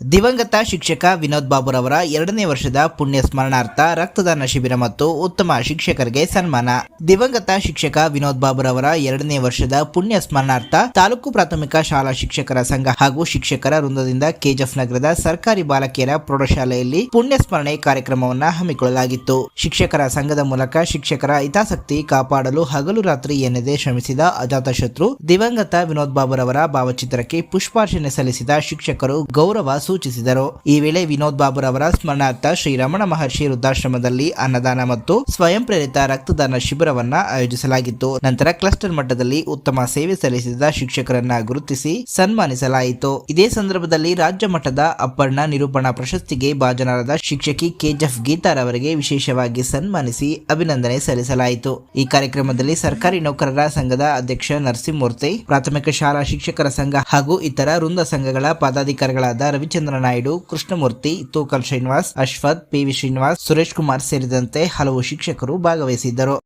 ದಿವಂಗತ ಶಿಕ್ಷಕ ವಿನೋದ್ ಬಾಬುರವರ ಎರಡನೇ ವರ್ಷದ ಪುಣ್ಯ ಸ್ಮರಣಾರ್ಥ ರಕ್ತದಾನ ಶಿಬಿರ ಮತ್ತು ಉತ್ತಮ ಶಿಕ್ಷಕರಿಗೆ ಸನ್ಮಾನ. ದಿವಂಗತ ಶಿಕ್ಷಕ ವಿನೋದ್ ಬಾಬುರವರ ಎರಡನೇ ವರ್ಷದ ಪುಣ್ಯ ಸ್ಮರಣಾರ್ಥ ತಾಲೂಕು ಪ್ರಾಥಮಿಕ ಶಾಲಾ ಶಿಕ್ಷಕರ ಸಂಘ ಹಾಗೂ ಶಿಕ್ಷಕರ ವೃಂದದಿಂದ ಕೆಜಿಎಫ್ ನಗರದ ಸರ್ಕಾರಿ ಬಾಲಕಿಯರ ಪ್ರೌಢಶಾಲೆಯಲ್ಲಿ ಪುಣ್ಯ ಸ್ಮರಣೆ ಕಾರ್ಯಕ್ರಮವನ್ನು ಹಮ್ಮಿಕೊಳ್ಳಲಾಗಿತ್ತು. ಶಿಕ್ಷಕರ ಸಂಘದ ಮೂಲಕ ಶಿಕ್ಷಕರ ಹಿತಾಸಕ್ತಿ ಕಾಪಾಡಲು ಹಗಲು ರಾತ್ರಿ ಎನ್ನದೆ ಶ್ರಮಿಸಿದ ಅಜಾತಶತ್ರು ದಿವಂಗತ ವಿನೋದ್ ಬಾಬುರವರ ಭಾವಚಿತ್ರಕ್ಕೆ ಪುಷ್ಪಾರ್ಚನೆ ಸಲ್ಲಿಸಿದ ಶಿಕ್ಷಕರು ಗೌರವ ಸೂಚಿಸಿದರು. ಈ ವೇಳೆ ವಿನೋದ್ ಬಾಬುರವರ ಸ್ಮರಣಾರ್ಥ ಶ್ರೀರಮಣ ಮಹರ್ಷಿ ವೃದ್ಧಾಶ್ರಮದಲ್ಲಿ ಅನ್ನದಾನ ಮತ್ತು ಸ್ವಯಂ ಪ್ರೇರಿತ ರಕ್ತದಾನ ಶಿಬಿರವನ್ನ ಆಯೋಜಿಸಲಾಗಿತ್ತು. ನಂತರ ಕ್ಲಸ್ಟರ್ ಮಟ್ಟದಲ್ಲಿ ಉತ್ತಮ ಸೇವೆ ಸಲ್ಲಿಸಿದ ಶಿಕ್ಷಕರನ್ನ ಗುರುತಿಸಿ ಸನ್ಮಾನಿಸಲಾಯಿತು. ಇದೇ ಸಂದರ್ಭದಲ್ಲಿ ರಾಜ್ಯ ಮಟ್ಟದ ಅಪ್ಪರ್ಣ ನಿರೂಪಣಾ ಪ್ರಶಸ್ತಿಗೆ ಭಾಜನರಾದ ಶಿಕ್ಷಕಿ ಕೆಜೆಫ್ ಗೀತಾರವರಿಗೆ ವಿಶೇಷವಾಗಿ ಸನ್ಮಾನಿಸಿ ಅಭಿನಂದನೆ ಸಲ್ಲಿಸಲಾಯಿತು. ಈ ಕಾರ್ಯಕ್ರಮದಲ್ಲಿ ಸರ್ಕಾರಿ ನೌಕರರ ಸಂಘದ ಅಧ್ಯಕ್ಷ ನರಸಿಂಹಮೂರ್ತಿ, ಪ್ರಾಥಮಿಕ ಶಾಲಾ ಶಿಕ್ಷಕರ ಸಂಘ ಹಾಗೂ ಇತರ ವೃಂದ ಸಂಘಗಳ ಪದಾಧಿಕಾರಿಗಳಾದ ರವಿಚಂದ್ರ ನಾಯ್ಡು ಕೃಷ್ಣಮೂರ್ತಿ ತೂಕಲ್ ಶ್ರೀನಿವಾಸ್ ಅಶ್ವಥ್ ಪಿವಿ ಶ್ರೀನಿವಾಸ್ ಸುರೇಶ್ ಕುಮಾರ್ ಸೇರಿದಂತೆ ಹಲವು ಶಿಕ್ಷಕರು ಭಾಗವಹಿಸಿದ್ದರು.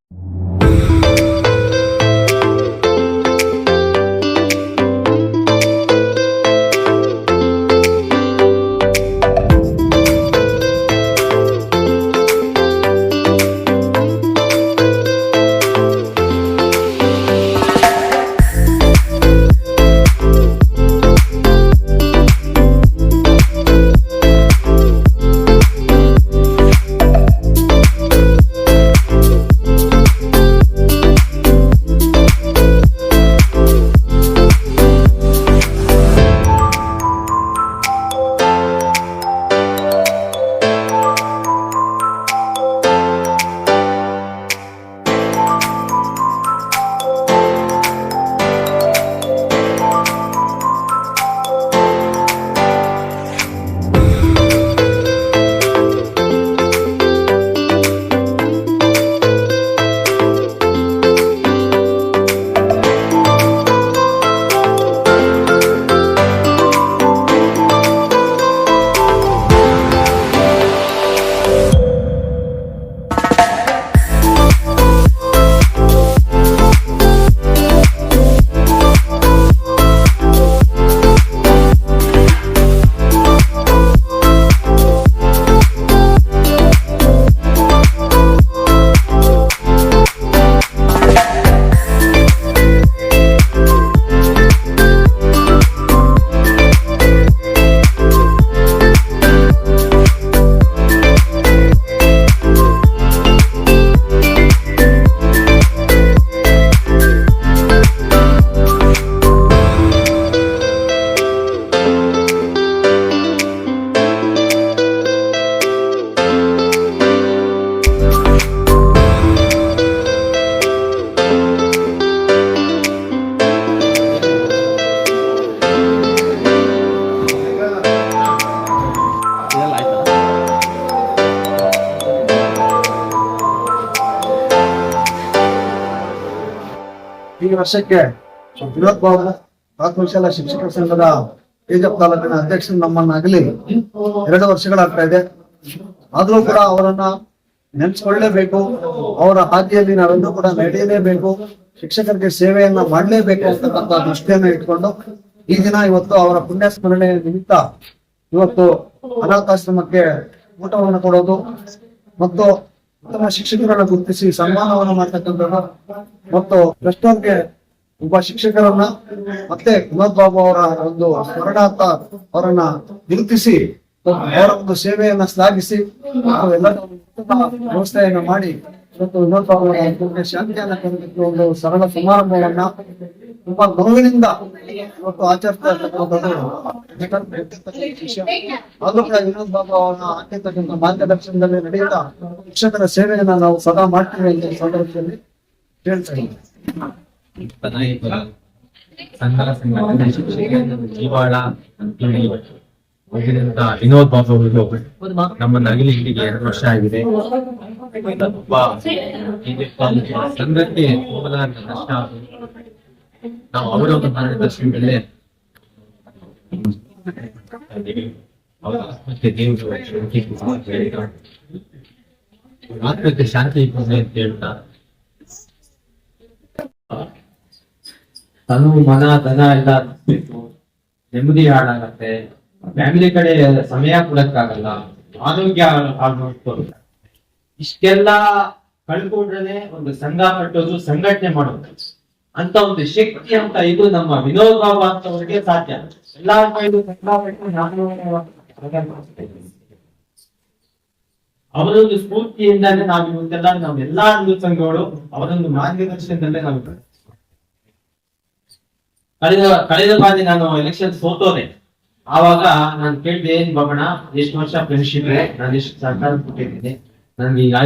ವರ್ಷಕ್ಕೆ ವಿನೋದ್ ಬಾಬು ಪ್ರಾಥಮಿಕ ಶಿಕ್ಷಕರ ಸಂಘದ ತೇಜಪ್ ತಾಲೂಕಿನ ಅಧ್ಯಕ್ಷರು ನಮ್ಮನ್ನ ಆಗಲಿ ಎರಡು ವರ್ಷಗಳಾಗ್ತಾ ಇದೆ. ಆದ್ರೂ ಕೂಡ ಅವರನ್ನ ನೆನ್ಸ್ಕೊಳ್ಳೇಬೇಕು. ಅವರ ಹಾದಿಯಲ್ಲಿ ನಾವೆಲ್ಲರೂ ಕೂಡ ನಡೆಯಲೇಬೇಕು. ಶಿಕ್ಷಕರಿಗೆ ಸೇವೆಯನ್ನ ಮಾಡಲೇಬೇಕು ಅಂತಕ್ಕಂಥ ದೃಷ್ಟಿಯನ್ನ ಇಟ್ಕೊಂಡು ಈ ದಿನ ಇವತ್ತು ಅವರ ಪುಣ್ಯ ಸ್ಮರಣೆ ನಿಮಿತ್ತ ಇವತ್ತು ಅನಾಥಾಶ್ರಮಕ್ಕೆ ಊಟವನ್ನು ಕೊಡೋದು ಮತ್ತು ಉತ್ತಮ ಶಿಕ್ಷಕರನ್ನ ಗುರುತಿಸಿ ಸನ್ಮಾನವನ್ನು ಮಾಡ್ತಕ್ಕಂಥದ್ದು. ಮತ್ತು ರೆಸ್ಟೋರೆಂಟ್ಗೆ ಒಬ್ಬ ಶಿಕ್ಷಕರನ್ನ ಮತ್ತೆ ವಿನೋದ್ ಬಾಬು ಅವರ ಒಂದು ಸ್ಮರಣಾರ್ಥ ಅವರನ್ನ ಗುರುತಿಸಿ, ಅವರ ಒಂದು ಸೇವೆಯನ್ನ ಶ್ಲಾಘಿಸಿ ವ್ಯವಸ್ಥೆಯನ್ನು ವ್ಯವಸ್ಥೆಯನ್ನ ಮಾಡಿ, ಮತ್ತು ವಿನೋದ್ ಬಾಬು ಅವರ ಶಾಂತಿಯನ್ನ ಒಂದು ಸರಳ ಸಮಾರಂಭವನ್ನ ತುಂಬಾ ನೋವಿನಿಂದ ಇವತ್ತು ಆಚರಿಸ್ತಾ ಇರ್ತಕ್ಕಂಥದ್ದು ವಿಷಯ. ಆದ್ರೂ ಕೂಡ ವಿನೋದ್ ಬಾಬು ಅವರ ಆಗಿರ್ತಕ್ಕಂಥ ಮಾರ್ಗದರ್ಶನದಲ್ಲಿ ನಡೆಯುತ್ತಾ ಶಿಕ್ಷಕರ ಸೇವೆಯನ್ನ ನಾವು ಸದಾ ಮಾಡ್ತೀವಿ ಅಂತ ಸಂದರ್ಭದಲ್ಲಿ ಹೇಳ್ತಾ ಹೋಗಿದಂತ ವಿನೋದ್ ಬಾಬು ಅವರು ನಮ್ಮನ್ನ ಅಗಲಿ ಇಲ್ಲಿಗೆ ಎರಡು ವರ್ಷ ಆಗಿದೆ ಸಂಘಕ್ಕೆ ಹೋಗಲಾರದ ಕಷ್ಟ ನಾವು ಅವರ ಒಂದು ಮಾರ್ಗದರ್ಶನದಲ್ಲೇ ಅವರ ಆತ್ಮಕ್ಕೆ ಶಾಂತಿ ಕೊಡಿ ಅಂತ ಹೇಳ್ತಾ. ತನು ಮನ, ಧನ ಎಲ್ಲ ನೆಮ್ಮದಿ ಹಾಳಾಗತ್ತೆ. ಫ್ಯಾಮಿಲಿ ಕಡೆ ಸಮಯ ಕೊಡಕ್ಕಾಗಲ್ಲ. ಆರೋಗ್ಯ ಹಾಳು ಇಷ್ಟೆಲ್ಲ ಕಳ್ಕೊಂಡ್ರೆ ಒಂದು ಸಂಘ ಕಟ್ಟೋದು ಸಂಘಟನೆ ಮಾಡೋದು. ಅಂತ ಒಂದು ಶಕ್ತಿ ಅಂತ ಇದು ನಮ್ಮ ವಿನೋದ್ ಬಾಬು ಅಂತವರಿಗೆ ಸಾಧ್ಯ ಎಲ್ಲಾ ಅವರೊಂದು ಸ್ಫೂರ್ತಿಯಿಂದಾನೆ ನಾವು ಇವತ್ತೆಲ್ಲ ನಾವೆಲ್ಲಾ ಹಿಂದೂ ಸಂಘಗಳು ಅವರೊಂದು ಮಾರ್ಗದರ್ಶನದಲ್ಲೇ ನಾವು ಕಳೆದ ಕಳೆದ ಬಾರಿ ನಾನು ಎಲೆಕ್ಷನ್ ಸೋತೋದೆ. ಆವಾಗ ನಾನು ಕೇಳಿದೆ ಏನ್ ಬಾಬಣ್ಣ, ಎಷ್ಟು ವರ್ಷ ಫ್ರೆಂಡ್ಶಿಪ್ ನಾನು ಎಷ್ಟು ಸರ್ಕಾರ ಕೊಟ್ಟಿದ್ದೀನಿ? ನನ್ಗೆ ಈಗ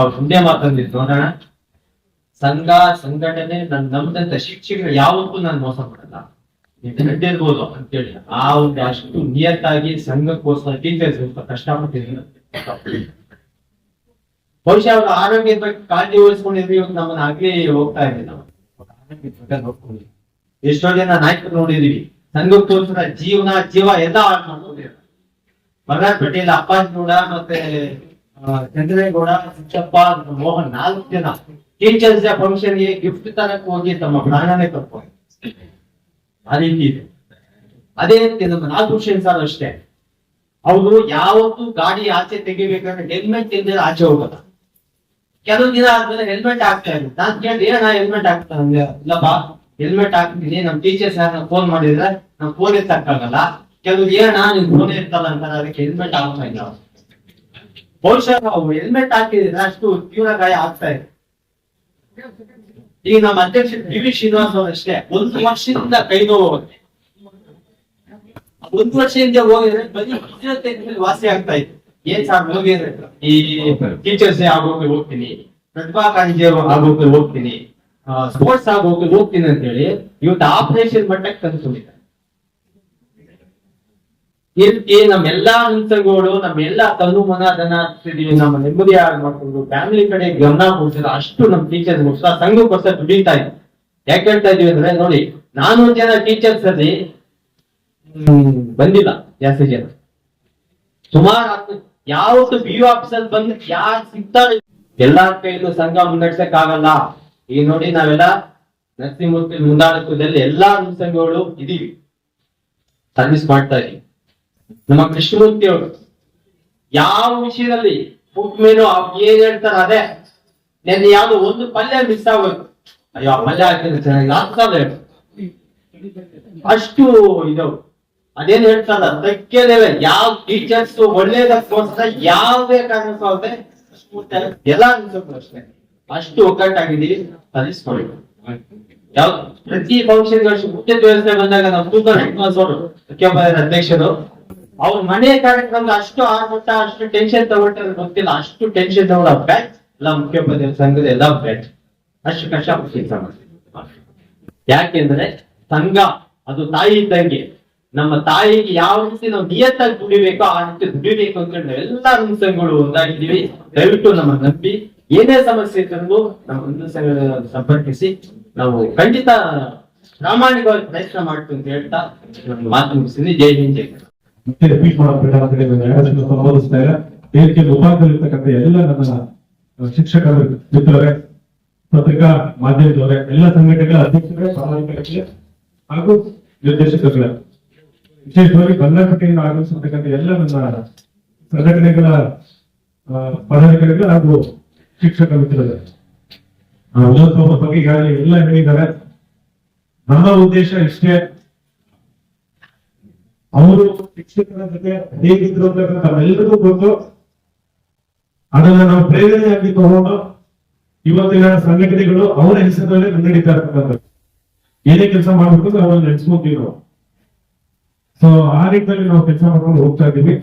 ಅವ್ರು ಮುಂದೆ ಮಾತಂದಿದ್ದು ನೋಡೋಣ. ಸಂಘ, ಸಂಘಟನೆ ನನ್ನ ನಮ್ದಂತ ಶಿಕ್ಷಕರು ಯಾವತ್ತೂ ನಾನು ಮೋಸ ಮಾಡಲ್ಲ. ನಡೆದಿರ್ಬೋದು ಅಂತೇಳಿ. ಆ ಒಂದು ಅಷ್ಟು ನಿಯತ್ತಾಗಿ ಸಂಘಕ್ಕೋಸ್ಕರ ಟೀಚರ್ಸ್ ಕಷ್ಟಪಟ್ಟಿದ್ರು ಬಹುಶಃ ಅವರ ಆರೋಗ್ಯದ ಬಗ್ಗೆ ಕಾಳಜಿ ವಹಿಸ್ಕೊಂಡಿದ್ವಿ ಇವತ್ತು ನಮ್ಮನ್ನ ಆಗ್ಲೇ ಹೋಗ್ತಾ ಇದ್ದೀವಿ ನಾವು. ನೋಡ್ಕೊಂಡಿದ್ವಿ ಎಷ್ಟೋ ಜನ ನಾಯಕರು ನೋಡಿದೀವಿ. ಸಂಘಕ್ಕೋಸ್ಕರ ಜೀವನ, ಜೀವ ಎಲ್ಲ ಹಾಳು ಮಾಡ್ಕೊಂಡಿದ್ರು ಮಗ ಪಟೇಲ್, ಅಪ್ಪಾಜಿ ಗೌಡ ಮತ್ತೆ ಚಂದ್ರೇಗೌಡ ಚಿಕ್ಕಪ್ಪ ಮೋಹನ್ ನಾಲ್ಕು ಜನ. ಟೀಚರ್ಸ್ ಫಂಕ್ಷನ್ಗೆ ಗಿಫ್ಟ್ ತನಕ ಹೋಗಿ ತಮ್ಮ ಪ್ರಾಣನೇ ಕಳ್ಕೊಂಡು ಆ ರೀತಿ ಇದೆ. ಅದೇ ರೀತಿ ನಮ್ಮ ನಾಗಭೂಷಣ್ ಸರ್ ಅಷ್ಟೇ. ಅವರು ಯಾವತ್ತು ಗಾಡಿ ಆಚೆ ತೆಗಿಬೇಕಂದ್ರೆ ಹೆಲ್ಮೆಟ್ ಇಲ್ಲದೆ ಆಚೆ ಹೋಗಲ್ಲ. ಕೆಲವು ದಿನ ಆದ್ಮೇಲೆ ಹೆಲ್ಮೆಟ್ ಹಾಕ್ತಾ ಇದ್ರು. ನಾನ್ ಕೇಳಿ ಏನ ಹೆಲ್ಮೆಟ್ ಹಾಕ್ತಾ ಅಂದ್ರೆ ಬಾ ಹೆಲ್ಮೆಟ್ ಹಾಕ್ತೀನಿ. ನಮ್ ಟೀಚರ್ಸ್ ಯಾರನ್ನ ಫೋನ್ ಮಾಡಿದ್ರೆ, ನಮ್ ಫೋನ್ ಎತ್ತಕ್ಕಾಗಲ್ಲ. ಕೆಲವು ಏನ ನಿನ್ ಫೋನ್ ಇರ್ತಲ್ಲ ಅಂತ ಅದಕ್ಕೆ ಹೆಲ್ಮೆಟ್ ಹಾಕ್ತಾ ಇಲ್ಲ ಬಹುಶಃ ಹೆಲ್ಮೆಟ್ ಹಾಕಿದ್ರೆ ಅಷ್ಟು ತೀವ್ರ ಗಾಯ ಆಗ್ತಾ ಇದೆ ಈಗ ನಮ್ಮ ಅಧ್ಯಕ್ಷ ಡಿ ವಿ ಶ್ರೀನಿವಾಸ್ ಅಷ್ಟೇ. ಒಂದು ವರ್ಷದಿಂದ ಕೈ ನೋವು ಹೋಗುತ್ತೆ ಒಂದು ವರ್ಷದಿಂದ ಹೋಗಿದ್ರೆ ಬರೀ ವಾಸಿ ಆಗ್ತಾ ಇತ್ತು. ಏನ್ ಸಾರ್, ಹೋಗಿದ್ರೆ? ಈ ಟೀಚರ್ಸ್ ಆಗೋಕೆ ಹೋಗ್ತೀನಿ. ಪ್ರತಿಭಾ ಕಾಲೇಜ್ ಆಗೋಕೆ ಹೋಗ್ತೀನಿ. ಸ್ಪೋರ್ಟ್ಸ್ ಆಗೋಕೆ ಹೋಗ್ತೀನಿ ಅಂತ ಹೇಳಿ ಇವತ್ತು ಆಪರೇಷನ್ ಮಟ್ಟಕ್ಕೆ ತಂದ್ಕೊಂಡಿದ್ದಾರೆ ರೀತಿ ನಮ್ಮೆಲ್ಲಾ ಹಿಂಸೆಗಳು ನಮ್ಮೆಲ್ಲ ತನು ಮನ ಧನ ಹಾಕ್ತಿದೀವಿ ನಮ್ಮ ನೆಮ್ಮದಿ ಹಾಳು ಮಾಡ್ಕೊಂಡು ಫ್ಯಾಮಿಲಿ ಕಡೆ ಗಮನ ಕೊಡ್ತಿಲ್ಲ ಅಷ್ಟು ನಮ್ಮ ಟೀಚರ್ಸ್ ಗೋಸ್ಕರ ಸಂಘಕ್ಕೋಸ್ಕರ ದುಡಿತಾ ಇದ್ದೀವಿ ಯಾಕೆ ಹೇಳ್ತಾ ಇದೀವಿ ಅಂದ್ರೆ ನೋಡಿ ನಾನು ಜನ ಟೀಚರ್ಸ್ ಅಲ್ಲಿ ಬಂದಿಲ್ಲ ಜಾಸ್ತಿ ಜನ. ಸುಮಾರು ಯಾವತ್ತು ಬಿ ಯು ಆಫೀಸಲ್ಲಿ ಬಂದ್ ಯಾರ್ ಸಿಗ್ತಾರೆ? ಎಲ್ಲಾರ ಕೈಲೂ ಸಂಘ ಮುನ್ನಡ್ಸಕ್ ಆಗಲ್ಲ ಈಗ ನೋಡಿ ನಾವೆಲ್ಲ ನರಸಿಂಹಮೂರ್ತಿ ಮುಂದಾಳತ್ವದಲ್ಲಿ ಎಲ್ಲಾ ಸಂಘಗಳು ಇದೀವಿ. ಸರ್ವಿಸ್ ಮಾಡ್ತಾ ಇದೀವಿ. ನಮ್ಮ ಕೃಷ್ಣಮೂರ್ತಿ ಅವರು ಯಾವ ವಿಷಯದಲ್ಲಿ ಬುಕ್ ಮೇನು ಏನ್ ಹೇಳ್ತಾರೆ ಅದೇ. ನೆನ್ನೆ ಯಾವ್ದು ಒಂದು ಪಲ್ಯ ಮಿಸ್ ಆಗೋಯ್ತು. ಅಯ್ಯೋ ಪಲ್ಯ ಹಾಕಿದ್ರೆ ಚೆನ್ನಾಗಿ ಆಗ್ತದೆ ಅಷ್ಟು ಇದು. ಅದೇನ್ ಹೇಳ್ತಾರ? ಅದಕ್ಕೆ ಯಾವ ಟೀಚರ್ಸ್ ಒಳ್ಳೇದಕ್ಕೋಸ್ಕರ ಯಾವುದೇ ಕಾರಣಕ್ಕೂ ಎಲ್ಲ ಅನ್ಸೋದು ಅಷ್ಟೇ ಅಷ್ಟು ಒಗ್ಗಟ್ಟಾಗಿದ್ದೀವಿ ಕಲಿಸ್ಕೊಳ್ಳಿ ಯಾವ್ದು ಪ್ರತಿ ಫಂಕ್ಷನ್ ಮುಖ್ಯ ವ್ಯವಸ್ಥೆ ಬಂದಾಗ ನಮ್ಮ ಶ್ರೀನಿವಾಸ್ ಅವರು ಮುಖ್ಯೋಪಾಧ್ಯಾಯರ ಅಧ್ಯಕ್ಷರು ಅವ್ರ ಮನೆ ಕಾರ್ಯಕ್ರಮ ಅಷ್ಟು ಆಟ ಅಷ್ಟು ಟೆನ್ಷನ್ ತಗೊಳ್ತಾರೆ ಗೊತ್ತಿಲ್ಲ. ಅಷ್ಟು ಟೆನ್ಷನ್ ತಗೊಳ್ಳೋ ಬ್ಯಾಟ್ ಎಲ್ಲ ಮುಖ್ಯೋಪಾಧ್ಯಾಯ ಸಂಘದ ಎಲ್ಲ ಬ್ಯಾಟ್ ಅಷ್ಟು ಕಷ್ಟ ಕೆಲಸ ಯಾಕೆಂದ್ರೆ ಸಂಘ, ಅದು ತಾಯಿ ಇದ್ದಂಗೆ. ನಮ್ಮ ತಾಯಿಗೆ ಯಾವ ರೀತಿ ನಾವು ನಿಯತ್ತಾಗಿ ದುಡಿಬೇಕೋ ಆ ರೀತಿ ದುಡಿಬೇಕು ಅಂತ ಎಲ್ಲ ಸಂಘಗಳು ಒಂದಾಗಿದ್ದೀವಿ. ದಯವಿಟ್ಟು ನಮ್ಮ ನಂಬಿ. ಏನೇ ಸಮಸ್ಯೆ ಇದ್ರೂ ನಮ್ಮ ಹಿಂದೂ ಸಂಘ ಸಂಪರ್ಕಿಸಿ. ನಾವು ಖಂಡಿತ ಪ್ರಾಮಾಣಿಕವಾಗಿ ಪ್ರಯತ್ನ ಮಾಡ್ತೀವಿ ಅಂತ ಹೇಳ್ತಾ ಮಾತು ಮುಗಿಸಿದ್ವಿ ಜೈ ಹಿಂದ್, ಜೈ. ಮತ್ತೆ ರಿಪೀಟ್ ಮಾಡಬೇಕಾದ್ರೆ ಸಂಬೋಧಿಸ್ತಾ ಇಲ್ಲ ವೇದಿಕೆಯಲ್ಲಿ ಉಪಸ್ಥಿತರಿರ್ತಕ್ಕಂಥ ಎಲ್ಲ ನನ್ನ ಶಿಕ್ಷಕರು, ಮಿತ್ರರೇ, ಪತ್ರಿಕಾ ಮಾಧ್ಯಮದವರೇ, ಎಲ್ಲ ಸಂಘಟನೆಗಳ ಅಧ್ಯಕ್ಷರೇ, ಸಾಮಾಜಿಕ ಹಾಗೂ ನಿರ್ದೇಶಕರುಗಳೇ. ವಿಶೇಷವಾಗಿ ಬಂಗಾರಪೇಟೆಯಿಂದ ಆಗಮಿಸಿರ್ತಕ್ಕಂಥ ಎಲ್ಲ ನನ್ನ ಸಂಘಟನೆಗಳ ಪದಾಧಿಕಾರಿಗಳು ಹಾಗೂ ಶಿಕ್ಷಕ ಮಿತ್ರರೇ. ಬಾಬು ಬಗ್ಗೆ ಈಗಾಗಲೇ ಎಲ್ಲ ಹೇಳಿದ್ದಾರೆ. ನಮ್ಮ ಉದ್ದೇಶ ಇಷ್ಟೇ. ಅವರು ಶಿಕ್ಷಕರ ಜೊತೆ ಹೇಗಿದ್ರು ಅಂತ ಗೊತ್ತು. ಅದನ್ನ ನಾವು ಪ್ರೇರಣೆಯಾಗಿ ತಗೊಂಡು ಇವತ್ತಿನ ಸಂಘಟನೆಗಳು ಅವರ ಹೆಸರಲ್ಲಿ ಮುನ್ನಡೀತಾ ಇರ್ತಕ್ಕಂಥದ್ದು. ಏನೇ ಕೆಲಸ ಮಾಡ್ಬೇಕು ಅಂದ್ರೆ ನೆನ್ಸ್ಕೊಂತೀವಿ ನಾವು. ಸೊ ಆ ರೀತಿಯಲ್ಲಿ ನಾವು ಕೆಲಸ ಮಾಡ್ಕೊಂಡು ಹೋಗ್ತಾ ಇದ್ದೀವಿ.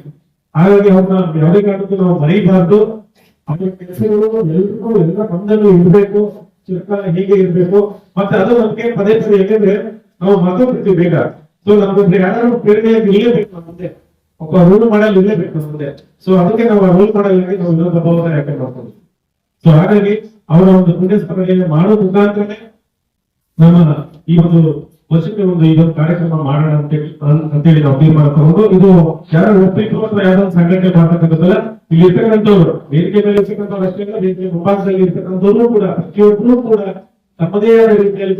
ಹಾಗಾಗಿ ಅವ್ರನ್ನ ಯಾವುದೇ ಕಾರಣಕ್ಕೂ ನಾವು ಮರೀಬಾರ್ದು. ಅವ್ರ ಕೆಲಸಗಳು ಎಲ್ರಿಗೂ ಎಲ್ಲ ಬಂದಲ್ಲಿ ಇರ್ಬೇಕು. ಚಿರಕಾಲ ಹೀಗೆ ಇರ್ಬೇಕು. ಮತ್ತೆ ಅದು ನಮ್ಗೆ ಪದೇ ಪದೇ ಯಾಕೆಂದ್ರೆ ನಾವು ಮರ್ತೋಗ್ಬಿಡ್ತೀವಿ ಬೇಗ. ಸೊ ನಮ್ಗೆ ಯಾರು ಪ್ರೇರಣೆಯಾಗಿ ಇರಲೇಬೇಕು ನಮ್ಮ ಮುಂದೆ ಒಬ್ಬ ರೂಲ್ ಮಾಡಲ್ ಇರಲೇಬೇಕು ನಮ್ಮ ಮುಂದೆ ಸೊ ಅದಕ್ಕೆ ನಾವು ರೂಲ್ ಮಾಡಲ್ ನಾವು ವಿರೋಧ ಭಾವನ ಯಾಕೆ ಮಾಡ್ಕೊಂಡು ಸೊ ಹಾಗಾಗಿ ಅವರ ಒಂದು ಪುಣ್ಯ ಸ್ಮರಣೆಯನ್ನು ಮಾಡೋ ಮುಖಾಂತರನೇ ನಮ್ಮ ಈ ಒಂದು ವರ್ಷಕ್ಕೆ ಒಂದು ಒಂದು ಕಾರ್ಯಕ್ರಮ ಮಾಡೋಣ ಅಂತೇಳಿ ಅಂತೇಳಿ ನಾವು ತೀರ್ಮಾನ ತಗೊಂಡು ಇದು ಯಾರು ಒಪ್ಪಿದ್ರು ಅಥವಾ ಯಾರೋ ಸಂಘಟನೆ ಮಾಡ್ತಕ್ಕಂಥದ್ದಲ್ಲ, ಇಲ್ಲಿ ಇರ್ತಕ್ಕಂಥವ್ರು, ವೇದಿಕೆ ಮೇಲೆ ಇರ್ತಕ್ಕಂಥವ್ರು ಅಷ್ಟೇ ಅಲ್ಲ, ವೇದಿಕೆ ಮುಂಭಾಗದಲ್ಲಿ ಇರ್ತಕ್ಕಂಥವ್ರು ಕೂಡ, ಪ್ರತಿಯೊಬ್ಬರು ಕೂಡ ತಮ್ಮದೇ ಆದ ರೀತಿಯಲ್ಲಿ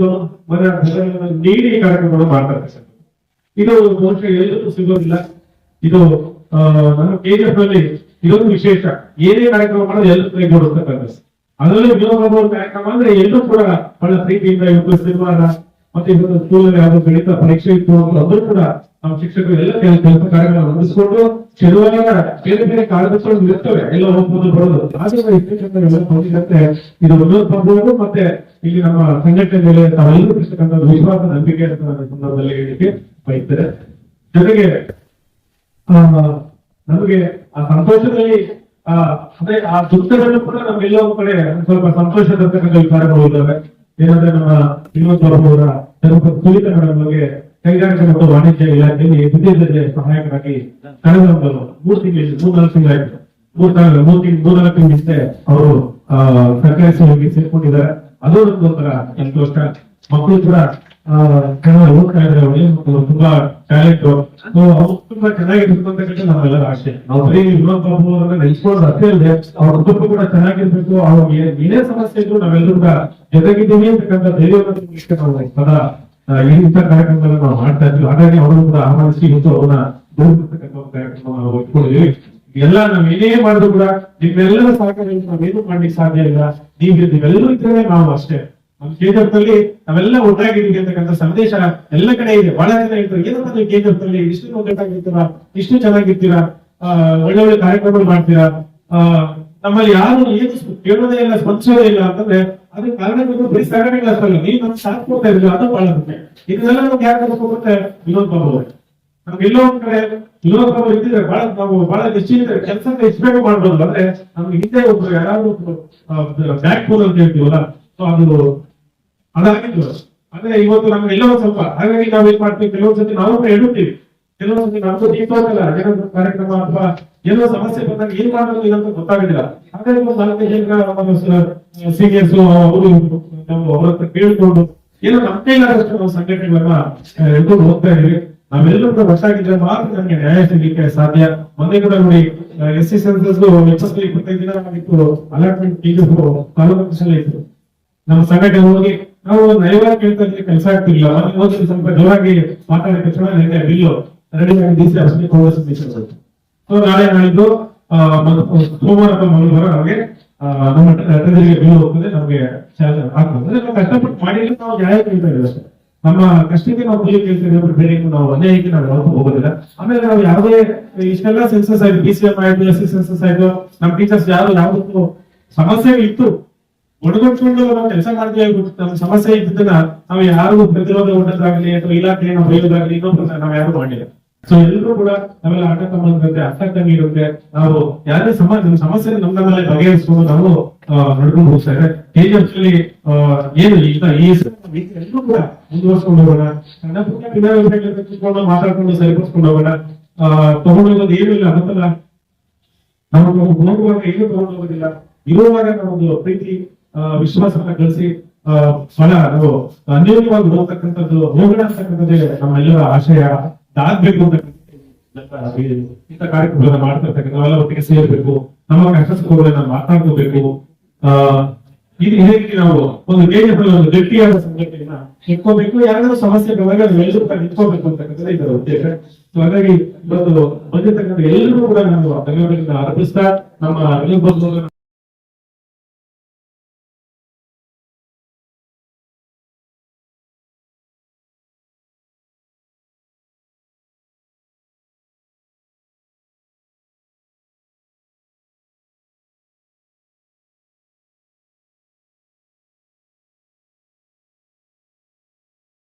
ನೀಡಿ ಕಾರ್ಯಕ್ರಮಗಳು ಮಾಡ್ತಾರೆ ಮಾಡ್ತಾರೆ. ಇದು ಬಹುಶಃ ಎಲ್ಲರಿಗೂ ಸಿಗೋದಿಲ್ಲ. ಇದು ನಮ್ಮ ಕೆಜಿಎಫ್ನಲ್ಲಿ ಇದೊಂದು ವಿಶೇಷ. ಏನೇ ಕಾರ್ಯಕ್ರಮ ಮಾಡೋದು ಎಲ್ಲ ಕೈ ಅದರಲ್ಲಿ ವಿನೋದ ಬಾಬು ಕಾರ್ಯಕ್ರಮ ಅಂದ್ರೆ ಎಲ್ಲರೂ ಕೂಡ ಬಹಳ ಪ್ರೀತಿಯಿಂದ ಇವತ್ತು ಶನಿವಾರ ಮತ್ತೆ ಇವತ್ತು ಸ್ಕೂಲಲ್ಲಿ ಯಾವ್ದು ಗಣಿತ ಪರೀಕ್ಷೆ ಇತ್ತು ಅದ್ರೂ ಕೂಡ ನಮ್ಮ ಶಿಕ್ಷಕರು ಎಲ್ಲ ಕೆಲ ಕೆಲಸ ಕಾರ್ಯಗಳನ್ನು ಹೊಂದಿಸ್ಕೊಂಡು ಶನಿವಾರ ಬೇರೆ ಬೇರೆ ಕಾರ್ಯಕ್ರಮಗಳು ಇರ್ತವೆ. ಎಲ್ಲ ಹೋಗ್ಬೋದು ಬರೋದು. ಆದ್ರೆ ಹೊಂದಿದಂತೆ ಇದು ವಿನೋದ್ ಬಾಬು ಮತ್ತೆ ಇಲ್ಲಿ ನಮ್ಮ ಸಂಘಟನೆ ಮೇಲೆ ತಾವೆಲ್ಲರೂ ಇರ್ತಕ್ಕಂಥ ವಿಶ್ವಾಸ ನಂಬಿಕೆ ಅಂತ ಸಂದರ್ಭದಲ್ಲಿ ಹೇಳಿಕ್ಕೆ ಬಯಸ್ತೇನೆ ಜೊತೆಗೆ ನಮಗೆ ಆ ಸಂತೋಷದಲ್ಲಿ, ಆ, ಅದೇ ಆ ದುಃಖದಲ್ಲೂ ಕೂಡ ನಮ್ಗೆಲ್ಲೋ ಒಂದ್ ಕಡೆ ಸ್ವಲ್ಪ ಸಂತೋಷ ತರ್ತಕ್ಕಂಥ ವಿಚಾರಗಳು ಇದ್ದಾವೆ. ಏನಂದ್ರೆ ನಮ್ಮ ವಿನೋದ್ ಅವರ ಸುನೀತಾ ಮೇಡಮ್ ಬಗ್ಗೆ ಕೈಗಾರಿಕೆ ಮತ್ತು ವಾಣಿಜ್ಯ ಇಲಾಖೆಯಲ್ಲಿ ವಿದ್ಯುತ್ ಸಹಾಯಕರಾಗಿ ಕಳೆದ ಒಂದು ಮೂರು ತಿಂಗಳು, ಮೂರ್ ನಾಲ್ಕು ತಿಂಗಳಾಯ್ತು ಮೂರ್ ತಿಂಗಳು ಮೂರ್ ತಿಂಗಳು ಮೂರ್ ನಾಲ್ಕು ತಿಂಗಳ ಹಿಂದೆ ಅವರು ಸರ್ಕಾರಿ ಸೇವೆಗೆ ಸೇರ್ಕೊಂಡಿದ್ದಾರೆ. ಅದು ಒಂಥರ ಸಂತೋಷ. ಮಕ್ಕಳು ಕೂಡ ಅವ್ರಿಗೆ ತುಂಬಾ ಟ್ಯಾಲೆಂಟ್ ಅವ್ರು ತುಂಬಾ ಚೆನ್ನಾಗಿರ್ಬೇಕು ನಾವೆಲ್ಲರ ಆಸೆ. ನಾವು ಬರೀ ವಿನೋದ್ ಬಾಬು ಅವ್ರನ್ನ ನೆನ್ಸ್ಕೊಳ್ಳೋದು ಅಷ್ಟೇ ಅಲ್ಲದೆ ಅವ್ರ ಕುಟುಂಬ ಕೂಡ ಚೆನ್ನಾಗಿರ್ಬೇಕು ಅವ್ರಿಗೆ ಏನ್- ಸಮಸ್ಯೆ ಇದ್ರು ನಾವೆಲ್ಲರೂ ಕೂಡ ಜೊತೆಗಿದ್ದೀವಿ ಅಂತಕ್ಕಂಥ ಧೈರ್ಯವನ್ನು ನಾವು ಸದಾ ಆ, ಈ ಇಂಥ ಕಾರ್ಯಕ್ರಮಗಳನ್ನ ನಾವು ಮಾಡ್ತಾ ಇದ್ವಿ. ಹಾಗಾಗಿ ಅವರನ್ನು ಕೂಡ ಆಹ್ವಾನಿಸಿ ಇವತ್ತು ಅವ್ರನ್ನ ಗೌರವಿಸ್ತಕ್ಕಂಥ ಒಂದು ಕಾರ್ಯಕ್ರಮ ನಾವು ಇಟ್ಕೊಂಡಿದ್ದೀವಿ ಎಲ್ಲ ನಾವ್ ಏನೇ ಮಾಡಿದ್ರು ಕೂಡ ನಿಮ್ಮೆಲ್ಲರ ಸಹಕಾರ ಇಲ್ಲದೆ ನಾವೇನು ಮಾಡ್ಲಿಕ್ಕೆ ಸಾಧ್ಯ ಇಲ್ಲ. ನೀವು ನೀವೆಲ್ಲರೂ ಇದ್ರೆ ನಾವು ಅಷ್ಟೇ. ನಮ್ಮ ಕೇಂದ್ರದಲ್ಲಿ ನಾವೆಲ್ಲ ಒಟ್ಟಾಗಿದ್ದೀವಿ ಸಂದೇಶ ಎಲ್ಲ ಕಡೆ ಇದೆ. ಬಹಳ ಜನ ಹೇಳ್ತಾರೆ, ಏನಪ್ಪ ನೀವು ಕೇಂದ್ರದಲ್ಲಿ ಇಷ್ಟು ಒಗ್ಗಟ್ಟಾಗಿರ್ತೀರಾ? ಇಷ್ಟು ಚೆನ್ನಾಗಿರ್ತೀರಾ? ಒಳ್ಳೆ ಒಳ್ಳೆ ಕಾರ್ಯಕ್ರಮಗಳು ಮಾಡ್ತೀರಾ? ನಮ್ಮಲ್ಲಿ ಯಾರು ಏನು ಕೇಳೋದೇ ಇಲ್ಲ, ಸ್ಪಂದಿಸೋದೇ ಇಲ್ಲ ಅಂತಂದ್ರೆ ಅದಕ್ಕೆ ಕಾರಣಗಳು ಬರೀ ಸಾಗಣೆಗಳ ಅಷ್ಟಲ್ಲ ನೀವು ನಮ್ಗೆ ಕೊಡ್ತಾ ಇರಲಿಲ್ಲ ಅದು ಬಹಳ ಮುಖ್ಯ ಇದನ್ನೆಲ್ಲ ನಮ್ಗೆ ಯಾರು ಕೊಡುತ್ತೆ ವಿನೋದ್ ಬಾಬು ಅವರು. ನಮ್ಗೆ ಎಲ್ಲೋ ಒಂದ್ ಕಡೆ ವಿನೋದ್ ಬಾಬು ಇದ್ದಿದ್ರೆ ಬಹಳ ನಾವು ಬಹಳ ನಿಶ್ಚಿತ ಕೆಲಸ ಬೇಗ ಮಾಡ್ಬೋದು. ಅಂದ್ರೆ ನಮ್ಗೆ ಹಿಂದೆ ಒಬ್ರು ಯಾರಾದ್ರೂ ಬ್ಯಾಕ್ ಬೋನ್ ಅಂತ ಹೇಳ್ತೀವಲ್ಲ, ಸೊ ಅದು ಅದಾಗಿದ್ದು, ಅಂದ್ರೆ ಇವತ್ತು ನಮ್ಗೆ ಎಲ್ಲೋ ಸ್ವಲ್ಪ, ಹಾಗಾಗಿ ನಾವ್ ಏನ್ ಮಾಡ್ತೀವಿ, ಕೆಲವೊಂದ್ ಸತಿ ನಾವು ಹೇಳುತ್ತೀವಿ. ಕೆಲವೊಂದ್ ಸತಿ ನಮ್ದು ದೀಪಾವಲ್ಲ ಏನೋ ಕಾರ್ಯಕ್ರಮ ಅಥವಾ ಏನೋ ಸಮಸ್ಯೆ ಬಂದಾಗ ಏನ್ ಮಾಡೋದು ಅಂತ ಗೊತ್ತಾಗೋದಿಲ್ಲ. ಹಾಗಾಗಿ ಒಂದು ನಾಲ್ಕೈದು ಜನ ನಮ್ಮ ಸೀನಿಯರ್ಸ್ ಅವರು ನಾವು ಅವ್ರ ಹತ್ರ ಕೇಳ್ಕೊಂಡು, ಏನೋ ನಮ್ ಕೈಲಾದಷ್ಟು ನಾವು ಸಂಘಟನೆಗಳನ್ನ ಹಿಡ್ಕೊಂಡು ಹೋಗ್ತಾ ಇದೀವಿ ನಾವೆಲ್ಲರೂ ಒಟ್ಟಾಗಿದ್ರೆ ಮಾತ್ರ ನಮಗೆ ನ್ಯಾಯ ಸಿಗಲಿಕ್ಕೆ ಸಾಧ್ಯ. ಮೊನ್ನೆ ಕೂಡ ನೋಡಿ ಎಸ್ ಸಿ ಸೆನ್ಸಸ್ ಇಪ್ಪತ್ತೈದು ದಿನ ಅಲಾಟ್ಮೆಂಟ್ ತಾಲೂಕು ಕೃಷಿ ಇತ್ತು ನಮ್ಮ ಸಂಘಟನೆ ಹೋಗಿ ನಾವು ನೈವಾರ ಕೇಳ್ತಾ ಇದ್ರೆ ಕೆಲಸ ಮೊನ್ನೆ ಹೋಗಿ ಸ್ವಲ್ಪ ಜೋರಾಗಿ ಮಾತಾಡಿದ ತಕ್ಷಣ ನಿನ್ನೆ ಬಿಲ್ಲು. ರೆಡಿ ಆಗಿ D C assembly Congress so ನಾಳೆ ನಾಳಿದ್ದು ಸೋಮವಾರ ಅಥವಾ ಮಂಗಳವಾರ ನಮಗೆ ನಮ್ಮ ಟ್ರೆಜರಿಗೆ ಬಿಲ್ ಹೋಗ್ತದೆ, ನಮಗೆ ಆಗ್ತದೆ. ನಾವು ಕಷ್ಟಪಟ್ಟು ಮಾಡಿದ್ರೆ ನಾವು ನ್ಯಾಯ ಕೇಳ್ತಾ ಇದ್ದೀವಿ ನಮ್ಮ ಕಷ್ಟಕ್ಕೆ ನಾವು ಕೂಲಿ ಒಬ್ರು ಬೇರೆ ನಾವು ಅನ್ಯಾಯಕ್ಕೆ ನಾವು ಹೊರತು ಹೋಗೋದಿಲ್ಲ. ಆಮೇಲೆ ನಾವು ಯಾವುದೇ, ಇಷ್ಟೆಲ್ಲ ಸೆನ್ಸಸ್ ಆಯ್ತು ಬಿ ಸಿ ಎಂ ಆಯ್ತು ಎಸ್ ಸಿ ಸೆನ್ಸಸ್ ಆಯ್ತು, ನಮ್ಮ ಟೀಚರ್ಸ್ ಯಾರು ಯಾವ್ದಕ್ಕೂ ಸಮಸ್ಯೆ ಇತ್ತು ಒಣಗಿಸ್ಕೊಂಡು ನಾವು ಕೆಲಸ ಮಾಡ್ತೀವಿ ನಮ್ಮ ಸಮಸ್ಯೆ ಇದ್ದದನ್ನ ನಾವು ಯಾರಿಗೂ ಪ್ರತಿರೋಧ ಒಡ್ಡೋದಾಗ್ಲಿ ಅಥವಾ ಇಲಾಖೆ ನಾವು ಬೈಯೋದಾಗ್ಲಿ ಇನ್ನೊಬ್ಬರು ನಾವು ಯಾರು ಮಾಡಿಲ್ಲ. ಸೊ ಎಲ್ಲರೂ ಕೂಡ ನಾವೆಲ್ಲ ಆಟ ತಗೊಂಡಿರುತ್ತೆ ಅರ್ಥ ಕಮ್ಮಿ ನಾವು ಯಾರೇ ಸಮ ಸಮಸ್ಯೆ ನಮ್ಮ ಮೇಲೆ ಬಗೆಹರಿಸ್ಕೊಂಡು ನಾವು ನಡ್ಕೊಂಡು ಹೋಗ್ತಾ ಹೇಗೆ ಆಕ್ಚುಲಿ ಅಲ್ಲಿ ಏನು ಈಗ ಈ ಎಲ್ಲರೂ ಕೂಡ ಮುಂದುವರ್ಸ್ಕೊಂಡು ಹೋಗೋಣ. ಕೂತ್ಕೊಂಡು ಮಾತಾಡ್ಕೊಂಡು ಸರಿಪಡಿಸ್ಕೊಂಡು ಹೋಗೋಣ. ತಗೊಂಡೋಗೋದು ಏನು ಇಲ್ಲ ಅಂತಲ್ಲ ನಾವು ಹೋಗುವಾಗ ಏನು ತಗೊಂಡು ಹೋಗೋದಿಲ್ಲ? ಇರುವಾಗ ನಾವೊಂದು ಪ್ರೀತಿ ವಿಶ್ವಾಸವನ್ನ ಗಳಿಸಿ ಫಲ ನಾವು ಅನ್ಯೋನ್ಯವಾಗಿ ಹೋಗ್ತಕ್ಕಂಥದ್ದು ಹೋಗೋಣ ಅಂತಕ್ಕಂಥದ್ದೇ ನಮ್ಮೆಲ್ಲರ ಆಶಯ. ಆಗ್ಬೇಕು ಅಂತ ಇಂಥ ಕಾರ್ಯಕ್ರಮಗಳನ್ನ ಮಾಡ್ತಿರ್ತಕ್ಕಂಥ ನಾವೆಲ್ಲ ಒಟ್ಟಿಗೆ ಸೇರ್ಬೇಕು. ನಮ್ಮ ಕಷ್ಟಗಳನ್ನ ಮಾತಾಡ್ಕೋಬೇಕು. ಆ, ಇದು ಹೇಗೆ ನಾವು ಒಂದು ಅಲ್ಲಿ ಒಂದು ಗಟ್ಟಿಯಾದ ಸಂಘಟನೆಯನ್ನ ಇಟ್ಕೋಬೇಕು. ಯಾರಾದ್ರೂ ಸಮಸ್ಯೆ ಬಂದಾಗ ಎಲ್ಲರೂ ನಿಂತ್ಕೋಬೇಕು ಅಂತಕ್ಕಂಥದ್ದು ಇದರ ಉದ್ದೇಶ. So, ಹಾಗಾಗಿ ಇವತ್ತು ಬಂದಿರ್ತಕ್ಕಂಥ ಎಲ್ಲರೂ ಕೂಡ ನಾನು ಅಭಿವೃದ್ಧಿಯಿಂದ ಅರ್ಪಿಸ್ತಾ ನಮ್ಮ